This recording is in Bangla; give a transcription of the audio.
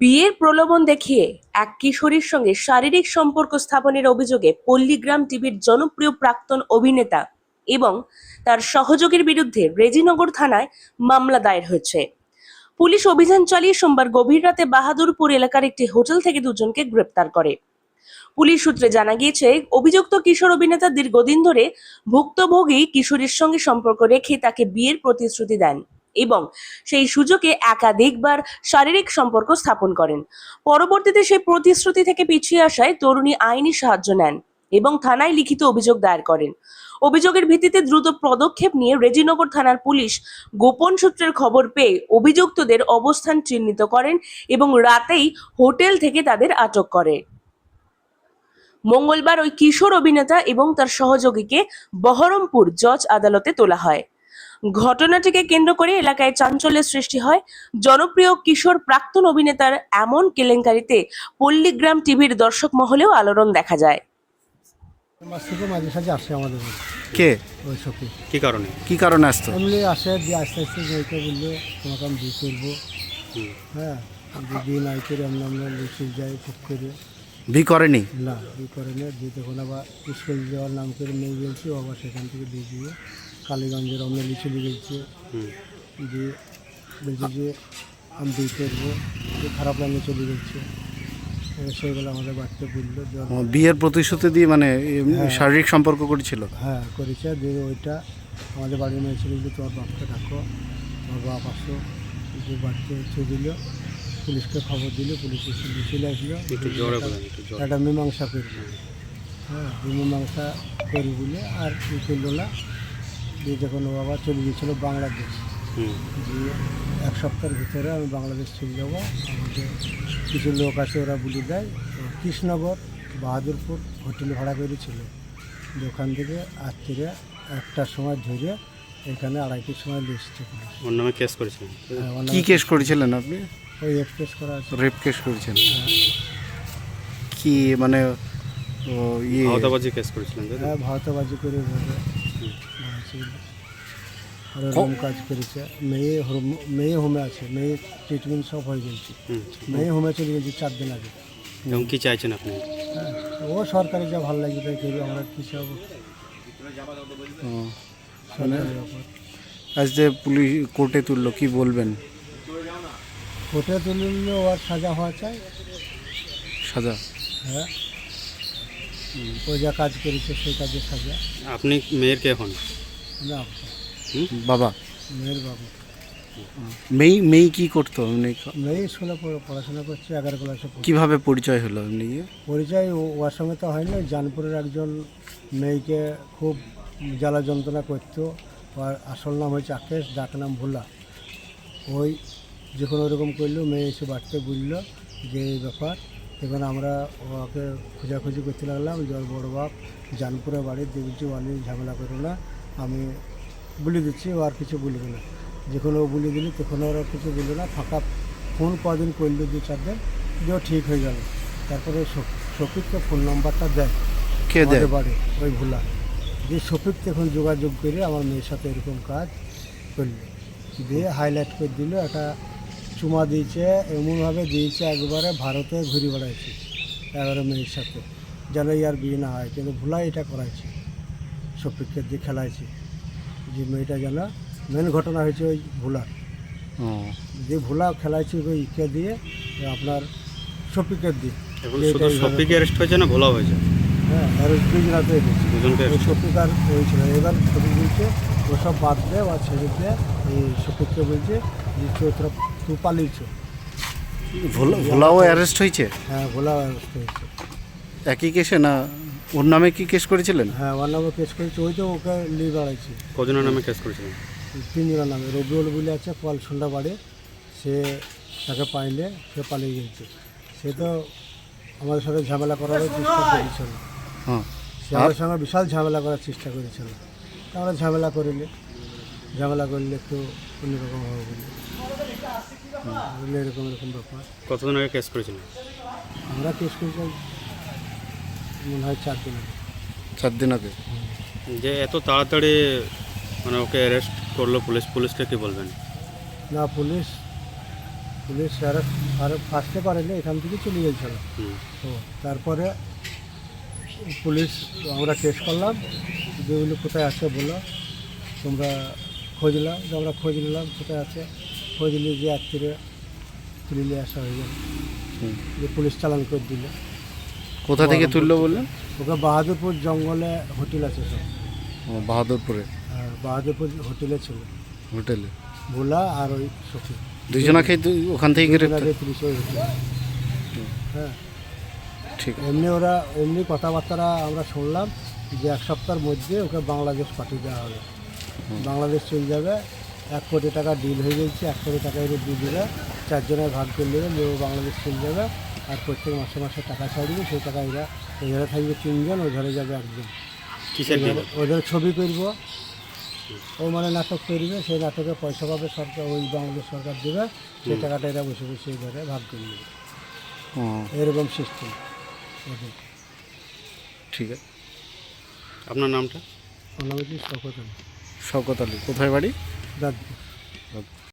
বিয়ের প্রলোভন দেখিয়ে এক কিশোরীর সঙ্গে শারীরিক সম্পর্ক স্থাপনের অভিযোগে পল্লীগ্রাম টিভির জনপ্রিয় প্রাক্তন অভিনেতা এবং তার সহযোগীর বিরুদ্ধে রেজিনগর থানায় মামলা দায়ের হয়েছে। পুলিশ অভিযান চালিয়ে সোমবার গভীর রাতে বাহাদুরপুর এলাকার একটি হোটেল থেকে দুজনকে গ্রেপ্তার করে। পুলিশ সূত্রে জানা গিয়েছে, অভিযুক্ত কিশোর অভিনেতা দীর্ঘদিন ধরে ভুক্তভোগী কিশোরীর সঙ্গে সম্পর্ক রেখে তাকে বিয়ের প্রতিশ্রুতি দেন। এবং সেই সুযোগে একাধিকবার শারীরিক সম্পর্ক স্থাপন করেন। পরবর্তীতে সেই প্রতিশ্রুতি থেকে পিছিয়ে আসায় তরুণী আইনি সাহায্য নেন এবং থানায় লিখিত অভিযোগ দায়ের করেন। অভিযোগের ভিত্তিতে দ্রুত পদক্ষেপ নিয়ে রেজিনগর থানার পুলিশ গোপন সূত্রের খবর পেয়ে অভিযুক্তদের অবস্থান চিহ্নিত করেন এবং রাতেই হোটেল থেকে তাদের আটক করে। মঙ্গলবার ওই কিশোর অভিনেতা এবং তার সহযোগীকে বহরমপুর জজ আদালতে তোলা হয়। ঘটনাটিকে কেন্দ্র করে এলাকায় চাঞ্চল্যের সৃষ্টি হয়। জনপ্রিয় কিশোর প্রাক্তন অভিনেতার এমন কেলেঙ্কারিতে পল্লীগ্রাম টিভির দর্শক মহলেও আলোড়ন দেখা যায়। মাঝে সাঝে আসে আমাদের কে? ওই শপে কি কারণে? কি কারণে আসতো? এমনি আসে দিয়ে আস্তে আস্তে যেতে বলল তোমাকে আমি বিয়ে করব। হ্যাঁ বিয়ে নাই করে আমরা আমরা লিখে যাই ঠিক করে। বি করেনি? না বিয়ে করে না দিয়ে তখন আবার স্কুল যাওয়ার নাম করে মেয়ে গেছি আবার সেখান থেকে দিয়ে দিয়ে কালীগঞ্জের আমরা লিচে গেছে। দিয়ে বলছে যে আমি বিয়ে করব খারাপ লাইনে চলে গেছে। সেগুলো আমাদের বাড়িতে বলল বিয়ের প্রতিশ্রুতি দিয়ে মানে হ্যাঁ। শারীরিক সম্পর্ক করেছিল? হ্যাঁ করেছে। দিয়ে ওইটা আমাদের বাড়ির মেয়ে ছিল যে তোমার বাপকে ডাকো তোমার বাপ আসো। যে বাড়িতে হচ্ছে দিল পুলিশকে খবর দিল পুলিশ এসে চলে আসলো। একটু মীমাংসা করব হ্যাঁ মীমাংসা করি বলে আর কি করল না। দিয়ে যখন ও আবার চলে গিয়েছিল বাংলাদেশ হুম। দিয়ে এক সপ্তাহের ভিতরে আমি বাংলাদেশ চলে যাব। আমাদের কিছু লোক আছে ওরা বলে দেয় তো কৃষ্ণনগর বাহাদুরপুর হোটেল ভাড়া করেছিল। ওখান থেকে রাত্রিরে একটার সময় ধরে এখানে আড়াইটির সময় ওর নামে কেস করেছিলেন হ্যাঁ, কি কেস করেছিলেন আপনি? ওই এক্সপ্রেস করা আছে। রেপ কেস করেছেন? হ্যাঁ, কি মানে ও ইয়ে? আওতাবাজি কেস করেছিলেন হ্যাঁ ভারতবাজি করে আর ওরকম কাজ করেছে। মেয়ে হোম- মেয়ে হোমে আছে। মেয়ে ট্রিটমেন্ট সব হয়ে গেছে। হুম। মেয়ে হোমে চলে গেছে চার দিন আগে। এবং কি চাইছেন আপনি? হ্যাঁ ও সরকারি যা ভালো লাগবে তাই করবে। আমরা কী সব ও, আজ যে পুলিশ কোর্টে তুললো কি বলবেন? কোর্টে তুললে ওর সাজা হওয়া চাই। সাজা? হ্যাঁ। ও যা কাজ করেছে সেই কাজের সাজা আপনি মেয়ের কে হন? না। বাবা? মেয়ের বাবু। মেয়ে মেয়ে কি করতো এমনি মেয়ে স্কুলে পড়া- পড়াশোনা করছে এগারো ক্লাসে পড়ছে। কীভাবে পরিচয় হলো এমনি গিয়ে পরিচয় ও- ওর সঙ্গে তো হয়নি। জানপুরের একজন মেয়েকে খুব জ্বালা যন্ত্রণা করতো। ওর আসল নাম হয়েছে আকেশ ডাক নাম ভোলা। ওই যে কোনো ওরকম করল মেয়ে এসে বাড়িতে বলল যে এই ব্যাপার। তখন আমরা ওকে খোঁজাখুঁজি করতে লাগলাম যে ওর বড় বাপ জানপুরে বাড়ি দেখছি অনেক ঝামেলা করো না আমি বলে দিচ্ছি ও আর কিছু বলবে না। যখন ও বলে দিলি তখন ওরা কিছু বলল না ফাঁকা ফোন কদিন করল দু চার দিন দিয়ে ও ঠিক হয়ে গেল। তারপরে শফ- শফিককে ফোন নাম্বারটা দেয়। কে দেয়? বাড়ি ওই ভোলা। দিয়ে শফিক তখন যোগাযোগ করে আমার মেয়ের সাথে এরকম কাজ করল। দিয়ে হাইলাইট করে দিল একটা চুমা দিয়েছে এমনভাবে দিয়েছে একবারে ভারতে ঘুরে বেড়াইছে এগারো মেয়ের সাথে। যেন ইয়ার বিয়ে না হয় কিন্তু ভোলা এটা করাইছে শফিককে দিয়ে খেলাইছে। যে মেয়েটা যেন মেন ঘটনা হয়েছে ওই ভোলার। যে ভোলা খেলাইছে ওই ইকে দিয়ে আপনার শফিকের দিয়ে। সফিকে অ্যারেস্ট হয়েছে না ভোলা হয়েছে? হ্যাঁ দুজনাতে হয়েছে। হয়েছিল এবার ছবি বলছে ওসব বাদ দে বা ছেড়ে দে এই শফিককে বলছে যে চৈত্র তুই পালিয়েছ ভোলা ভোলাও অ্যারেস্ট হয়েছে? হ্যাঁ ভোলা অবস্থা হয়েছে। একই কেসে না ওর নামে কি কেস করেছিলেন? হ্যাঁ ওর নামে কেস করেছে ওই তো ওকে নিয়ে বেড়াইছে। কজনের নামে কেস করেছিলেন? তিনজনের নামে রবিউল বলে আছে কল সন্ধ্যা বাড়ি সে তাকে পাইলে সে পালিয়ে গেছে। সে তো আমাদের সাথে ঝামেলা করার চেষ্টা করেছিল। হ্যাঁ। সে আমাদের সঙ্গে বিশাল ঝামেলা করার চেষ্টা করেছিল। তা আমরা ঝামেলা করিলে ঝামেলা করলে একটু অন্যরকম হবে বলে। এরকম এরকম ব্যাপার। কতদিন আগে কেস করেছিলেন আমরা কেস করেছি মনে হয় চার দিন আগে। চার দিন আগে? যে এত তাড়াতাড়ি মানে ওকে অ্যারেস্ট করল পুলিশ পুলিশকে কি বলবেন? না পুলিশ পুলিশ আর আর আসতে পারেনি এখান থেকে চলে গেছিল। তো তারপরে পুলিশ আমরা কেস করলাম যেগুলো কোথায় আছে? বলো তোমরা খোঁজলাম যে আমরা খোঁজ নিলাম কোথায় আছে? খোঁজ নিয়ে যে রাত্রিরে তুলে নিয়ে আসা হয়ে গেল। যে পুলিশ চালান করে দিল। কোথা থেকে তুললো বললেন? ওকে বাহাদুরপুর জঙ্গলে হোটেল আছে সব। বাহাদুরপুরে? আর বাহাদুরপুর হোটেলে ছিল। হোটেলে? ভোলা আর ওই সখী। দুজনাকে ওখান থেকে হোটেলে। হ্যাঁ। ঠিক। এমনি ওরা এমনি কথাবার্তা আমরা শুনলাম যে এক সপ্তাহের মধ্যে ওকে বাংলাদেশ পাঠিয়ে দেওয়া হবে। বাংলাদেশ চলে যাবে। এক কোটি টাকা ডিল হয়ে গেছে এক কোটি টাকা এর দিয়ে দিলে চারজনের ভাগ করে নেবে নিয়ে ও বাংলাদেশ চলে যাবে আর প্রত্যেক মাসে মাসে টাকা ছাড়বে সেই টাকা এরা ওই ঘরে থাকবে তিনজন ওই ঘরে যাবে একজন। কিসের ডিল ওদের ছবি করব। ও মানে নাটক করবে সেই নাটকে পয়সা পাবে সরকার ওই বাংলাদেশ সরকার দেবে। সেই টাকাটা এরা বসে বসে এই ঘরে ভাগ করে নেবে। ও। এরকম সিস্টেম ওদের। ঠিক আছে। আপনার নামটা? অনুমতি সকল শওকত আলী। কোথায় বাড়ি? da